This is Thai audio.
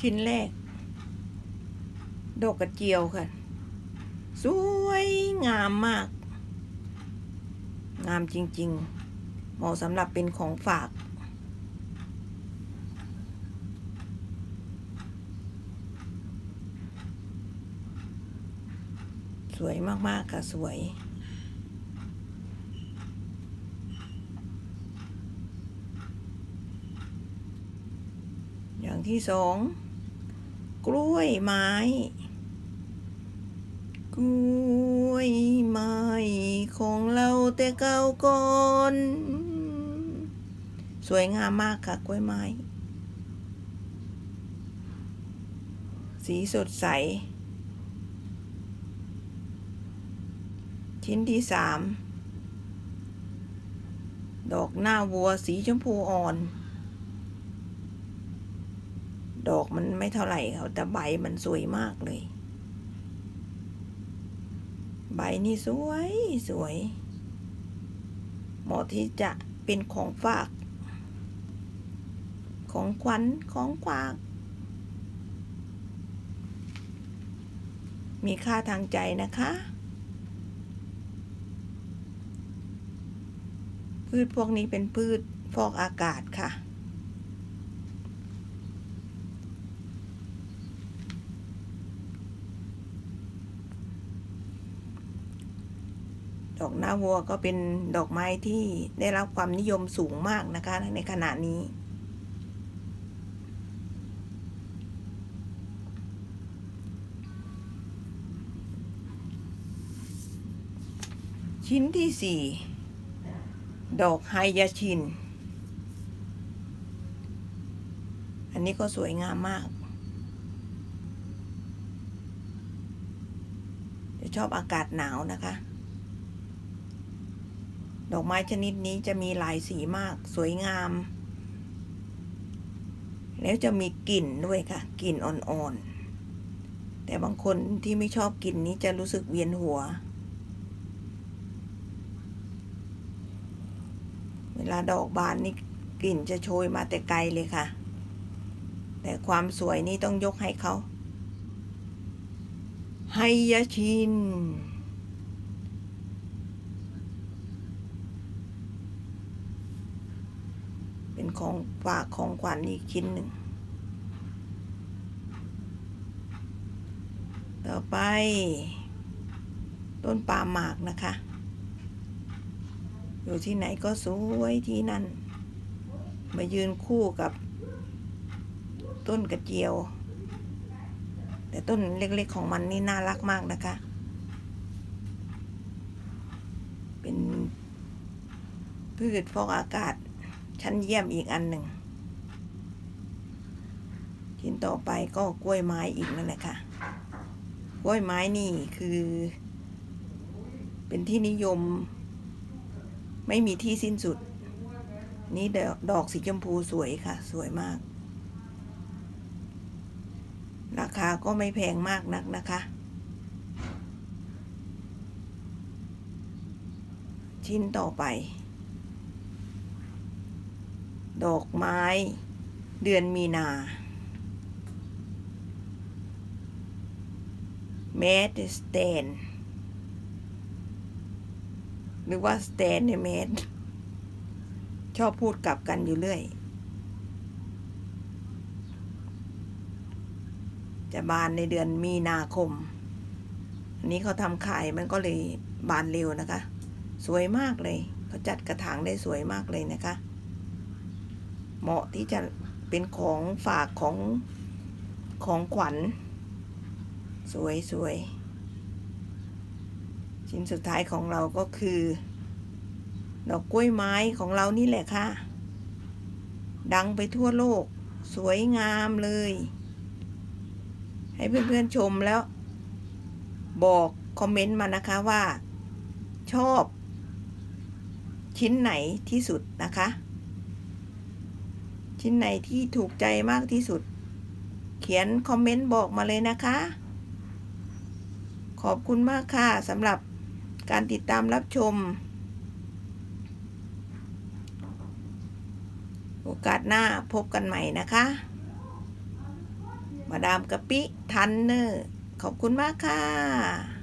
ชิ้นแรก ดอกกระเจียวค่ะ สวยงามมาก งามจริง ๆ เหมาะสำหรับเป็นของฝากสวยมาก ๆ ค่ะ สวย อย่างที่สอง กล้วยไม้ กล้วยไม้ของเราแต่เก่าก่อน สวยงามมากค่ะกล้วยไม้ สีสดใส ชิ้นที่สาม ดอกหน้าวัวสีชมพูอ่อน ดอกมันไม่เท่าไหร่ค่ะแต่ใบมันสวยมากเลย ใบนี่สวยสวยเหมาะที่จะเป็นของฝาก ของขวัญของฝากมีค่าทางใจนะคะ พืชพวกนี้เป็นพืชฟอกอากาศค่ะ ดอกหน้าวัวก็เป็นดอกไม้ที่ได้รับความนิยมสูงมากนะคะในขณะนี้ ชิ้นที่สี่ดอกไฮยาชิน อันนี้ก็สวยงามมากชอบอากาศหนาวนะคะ ดอกไม้ชนิดนี้จะมีหลายสีมากสวยงาม แล้วจะมีกลิ่นด้วยค่ะ กลิ่นอ่อนๆ แต่บางคนที่ไม่ชอบกลิ่นนี้จะรู้สึกเวียนหัว เวลาดอกบานนี่กลิ่นจะโชยมาแต่ไกลเลยค่ะ แต่ความสวยนี่ต้องยกให้เขาไฮยาชิน เป็นของฝากของขวัญอีกชิ้นหนึ่ง ต่อไป ต้นปาหมากนะคะ อยู่ที่ไหนก็สวยที่นั่น มายืนคู่กับ ต้นกระเจียว แต่ต้นเล็กๆของมันนี่น่ารักมากนะคะ เป็นพืชฟอกอากาศ ชั้นเยี่ยมอีกอันหนึ่งชิ้นต่อไปก็กล้วยไม้อีกนั่นแหละค่ะกล้วยไม้นี่คือ เป็นที่นิยม ไม่มีที่สิ้นสุด นี่ดอกดอกสีชมพูสวยค่ะ สวยมาก ราคาก็ไม่แพงมากนักนะคะ ชิ้นต่อไป ดอกไม้ เดือนมีนา เมดสเตนหรือว่าสเตนในเมดชอบพูดกลับกันอยู่เรื่อย จะบานในเดือนมีนาคม อันนี้เขาทำขายมันก็เลยบานเร็วนะคะ สวยมากเลย เขาจัดกระถางได้สวยมากเลยนะคะ เหมาะที่จะเป็นของฝากของของขวัญ สวยสวยชิ้นสุดท้ายของเราก็คือ ดอกกล้วยไม้ของเรานี่แหละค่ะ ดังไปทั่วโลก สวยงามเลย ให้เพื่อนๆชมแล้ว บอกคอมเมนต์มานะคะว่า ชอบ ชิ้นไหนที่สุดนะคะ ชิ้นไหนที่ถูกใจมากที่สุด เขียนคอมเมนต์บอกมาเลยนะคะ ขอบคุณมากค่ะสำหรับการติดตามรับชม โอกาสหน้าพบกันใหม่นะคะ มาดามกะปิทันเนอร์ ขอบคุณมากค่ะ